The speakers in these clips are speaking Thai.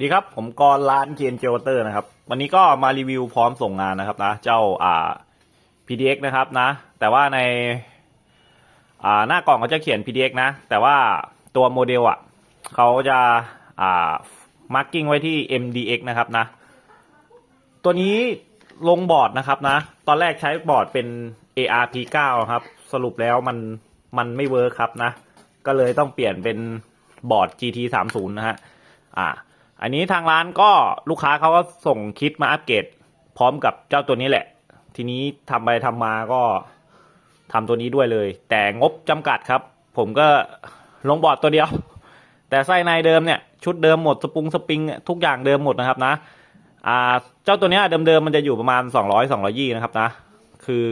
ดีครับ ผมกรร้านเกียนเจวเตอร์นะครับ วันนี้ก็มารีวิวพร้อมส่งงานนะครับนะ เจ้าอ่า PDX นะครับนะ แต่ว่าในอ่าหน้ากล่องเขาจะเขียน PDX นะ แต่ว่าตัวโมเดลอะเขาจะอ่ามาร์กิ้งไว้ที่ MDX นะครับนะ ตัวนี้ลงบอร์ดนะครับนะ ตอนแรกใช้บอร์ดเป็น ARP9 ครับ สรุปแล้วมันมันไม่เวิร์คครับนะ ก็เลยต้องเปลี่ยนเป็นบอร์ด GT30 นะฮะ อ่า อันนี้ทางร้านก็ลูกค้าเขาก็ส่งคิดมาอัปเกรดพร้อมกับเจ้าตัวนี้แหละ ทีนี้ทำไปทำมาก็ทำตัวนี้ด้วยเลย แต่งบจำกัดครับ ผมก็ลงบอร์ดตัวเดียว แต่ไส้ในเดิมเนี่ย ชุดเดิมหมดสปรุงสปริง ทุกอย่างเดิมหมดนะครับนะอ่าเจ้าตัวเนี้ยเดิมๆมันจะอยู่ประมาณ 200 200ยี่นะครับนะ คือ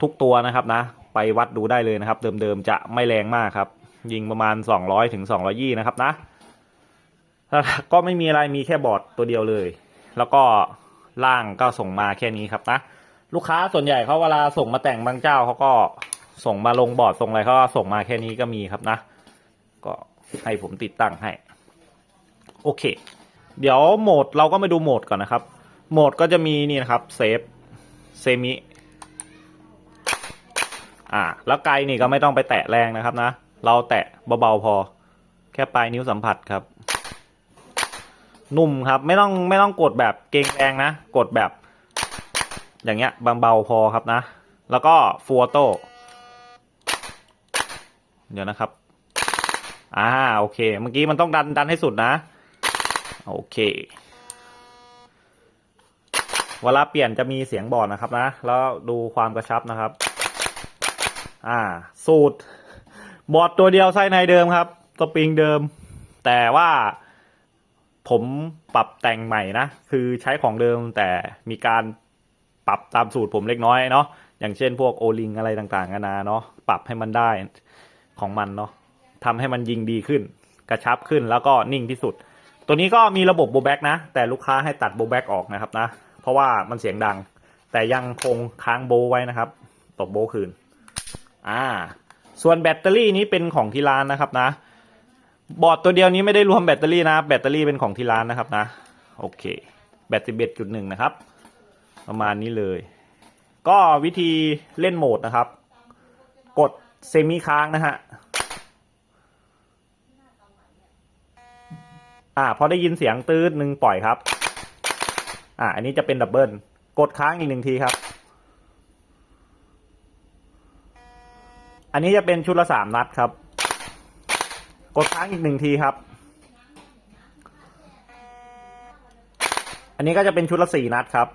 ทุกตัวนะครับนะ ไปวัดดูได้เลยนะครับ เดิมๆจะไม่แรงมากครับ ยิงประมาณ 200ถึง200ยี่นะครับนะ ก็ไม่มีอะไรมีแค่บอร์ดตัวเดียวเลย แล้วก็ล่างก็ส่งมาแค่นี้ครับนะลูกค้าส่วนใหญ่เขาเวลาส่งมาแต่งบางเจ้าเขาก็ส่งมาลงบอร์ดส่งอะไรเขาก็ส่งมาแค่นี้ก็มีครับนะ ก็ให้ผมติดตั้งให้ โอเค เดี๋ยวโหมดเราก็มาดูโหมดก่อนนะครับ โหมดก็จะมีนี่นะครับเซฟเซมิอ่า แล้วไกลนี่ก็ไม่ต้องไปแตะแรงนะครับนะ เราแตะเบาๆพอ แค่ปลายนิ้วสัมผัสครับ นุ่มครับ ไม่ต้องไม่ต้องกดแบบเกงแรงนะ กดแบบ อย่างเงี้ยเบาๆพอครับนะ แล้วก็ฟัวโตเดี๋ยวนะครับ อ่าโอเค เมื่อกี้มันต้องดันดันให้สุดนะ โอเค เวลาเปลี่ยนจะมีเสียงบอดนะครับนะ แล้วดูความกระชับนะครับ อ่า สูตร บอดตัวเดียวไส้ในเดิมครับ สปริงเดิม แต่ว่า ผมปรับแต่งใหม่นะ คือใช้ของเดิมแต่มีการปรับตามสูตรผมเล็กน้อยเนาะอย่างเช่นพวกโอลิงอะไรต่างๆนานาเนาะปรับให้มันได้ของมันเนาะทำให้มันยิงดีขึ้น กระชับขึ้นแล้วก็นิ่งที่สุด ตัวนี้ก็มีระบบโบแบ็กนะ แต่ลูกค้าให้ตัดโบแบ็กออกนะครับนะ เพราะว่ามันเสียงดัง แต่ยังคงค้างโบไว้นะครับตบโบคืน อ่า ส่วนแบตเตอรี่นี้เป็นของที่ร้านนะครับนะ บอร์ดตัวเดียวนี้ไม่ได้รวมแบตเตอรี่นะแบตเตอรี่เป็นของที่ร้านนะครับนะ โอเค แบตสิบเอ็ดจุดหนึ่งนะครับ ประมาณนี้เลย ก็วิธีเล่นโหมดนะครับ กดเซมิค้างนะฮะอ่าพอได้ยินเสียงตื้นหนึ่งปล่อยครับ อ่า อันนี้จะเป็นดับเบิลกดค้างอีกหนึ่งทีครับ อันนี้จะเป็นชุดละสามนัดครับ กดค้างอีกหนึ่งทีครับ อันนี้ก็จะเป็นชุดละสี่นัดครับ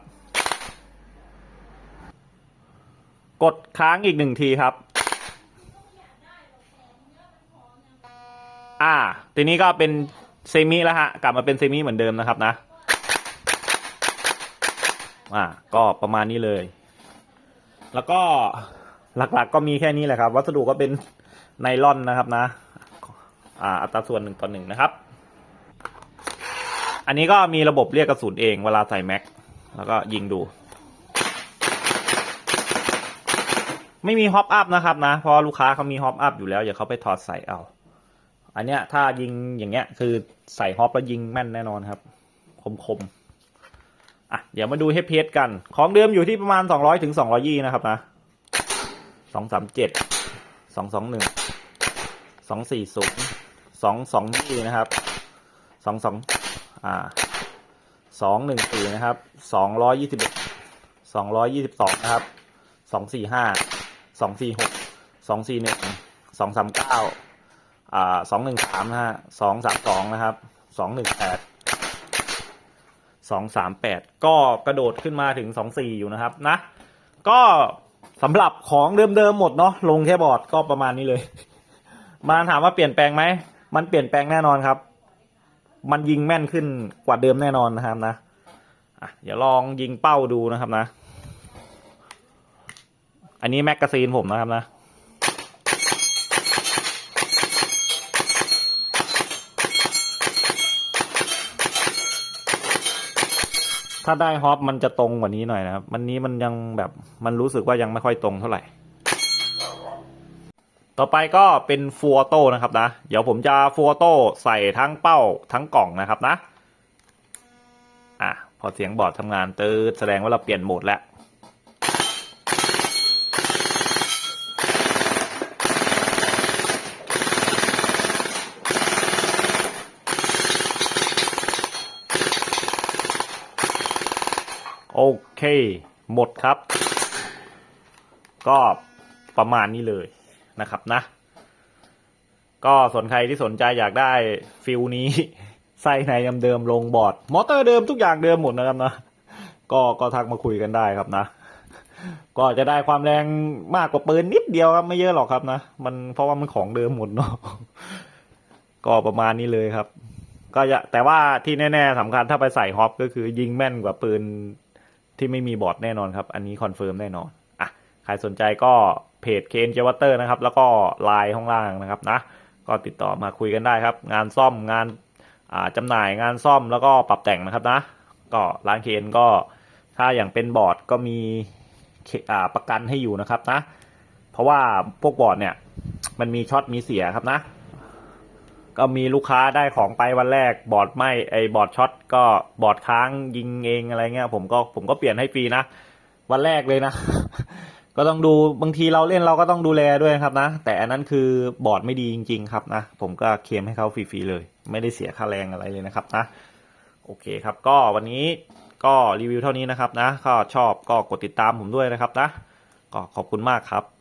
กดค้างอีกหนึ่งทีครับ อ่า ทีนี้ก็เป็นเซมิแล้วฮะ กลับมาเป็นเซมิเหมือนเดิมนะครับนะ อ่า ก็ประมาณนี้เลย แล้วก็หลักๆก็มีแค่นี้แหละครับ วัสดุก็เป็นไนลอนนะครับนะ อ่าอัตราส่วนหนึ่งต่อหนึ่งนะครับ อันนี้ก็มีระบบเรียกกระสุนเองเวลาใส่แม็ก แล้วก็ยิงดู ไม่มีฮอปอัพนะครับนะ เพราะลูกค้าเขามีฮอปอัพอยู่แล้วอย่าเขาไปถอดใส่เอา อันเนี้ยถ้ายิงอย่างเงี้ยคือใส่ฮอปแล้วยิงแม่นแน่นอนครับ คมคมๆอะ เดี๋ยวมาดูเฮปเพสกัน ของเดิมอยู่ที่ประมาณ 200ถึง200ยี่นะครับนะสอง สองสองสี่นย์สองสองยี่นะครับสองสองอ่าสองหนึ่งสี่นะครับสองร้อยยี่สิบสองร้อยยี่สิบสองนะครับสองสี่ห้าสองสี่หกสองสี่หนึ่งสองสามเก้าอ่าสองหนึ่งสามนะฮะสองสามสองนะครับสองหนึ่งแปดสองสามแปดก็กระโดดขึ้นมาถึงสองสี่อยู่นะครับนะ ก็สำหรับของเดิมๆหมดเนาะลงแค่บอร์ดก็ประมาณนี้เลย มาถามว่าเปลี่ยนแปลงไหม มันเปลี่ยนแปลงแน่นอนครับ มันยิงแม่นขึ้นกว่าเดิมแน่นอนนะครับนะอะเดี๋ยวลองยิงเป้าดูนะครับนะ อันนี้แมกกาซีนผมนะครับนะถ้าได้ฮอปมันจะตรงกว่านี้หน่อยนะครับมันนี้มันยังแบบมันรู้สึกว่ายังไม่ค่อยตรงเท่าไหร่ ต่อไปก็เป็นฟัวโต้นะครับนะ เดี๋ยวผมจะฟัวโต้ใส่ทั้งเป้าทั้งกล่องนะครับนะอเสียงบอร์ดทำงานตืดแสดงว่าเราเปลี่ยนโหมดแล้ว โอเค หมดครับ ก็ประมาณนี้เลย นะครับนะ ก็ส่วนใครที่สนใจอยากได้ฟิลนี้ไส้ในเดิมๆลงบอร์ดมอเตอร์เดิมทุกอย่างเดิมหมดนะครับนะก็ก็ทักมาคุยกันได้ครับนะ ก็จะได้ความแรงมากกว่าปืนนิดเดียวครับไม่เยอะหรอกครับนะมันเพราะว่ามันของเดิมหมดเนาะก็ประมาณนี้เลยครับ ก็จะแต่ว่าที่แน่ ๆสำคัญถ้าไปใส่ฮอปก็คือยิงแม่นกว่าปืนที่ไม่มีบอร์ดแน่นอนครับ อันนี้คอนเฟิร์มแน่นอนอะใครสนใจก็ เพจเคนเจวัตเตอร์นะครับ แล้วก็ไลน์ข้างล่างนะครับนะ ก็ติดต่อมาคุยกันได้ครับ งานซ่อมงานาจำหน่ายงานซ่อมแล้วก็ปรับแต่งนะครับนะ ก็ร้านเคนก็ถ้าอย่างเป็นบอร์ดก็มีประกันให้อยู่นะครับนะ เพราะว่าพวกบอร์ดเนี่ยมันมีช็อตมีเสียครับนะ ก็มีลูกค้าได้ของไปวันแรกบอร์ดไหมไอบอร์ดช็อตก็บอร์ดค้างยิงเองอะไรเงี้ยผมก็ผมก็เปลี่ยนให้ฟรีนะ วันแรกเลยนะ ก็ต้องดูบางทีเราเล่นเราก็ต้องดูแลด้วยครับนะ แต่อันนั้นคือบอร์ดไม่ดีจริง ๆ ครับนะ ผมก็เคลมให้เขาฟรีๆเลย ไม่ได้เสียค่าแรงอะไรเลยนะครับนะ โอเคครับ ก็วันนี้ก็รีวิวเท่านี้นะครับนะก็ชอบก็กดติดตามผมด้วยนะครับนะ ก็ขอบคุณมากครับ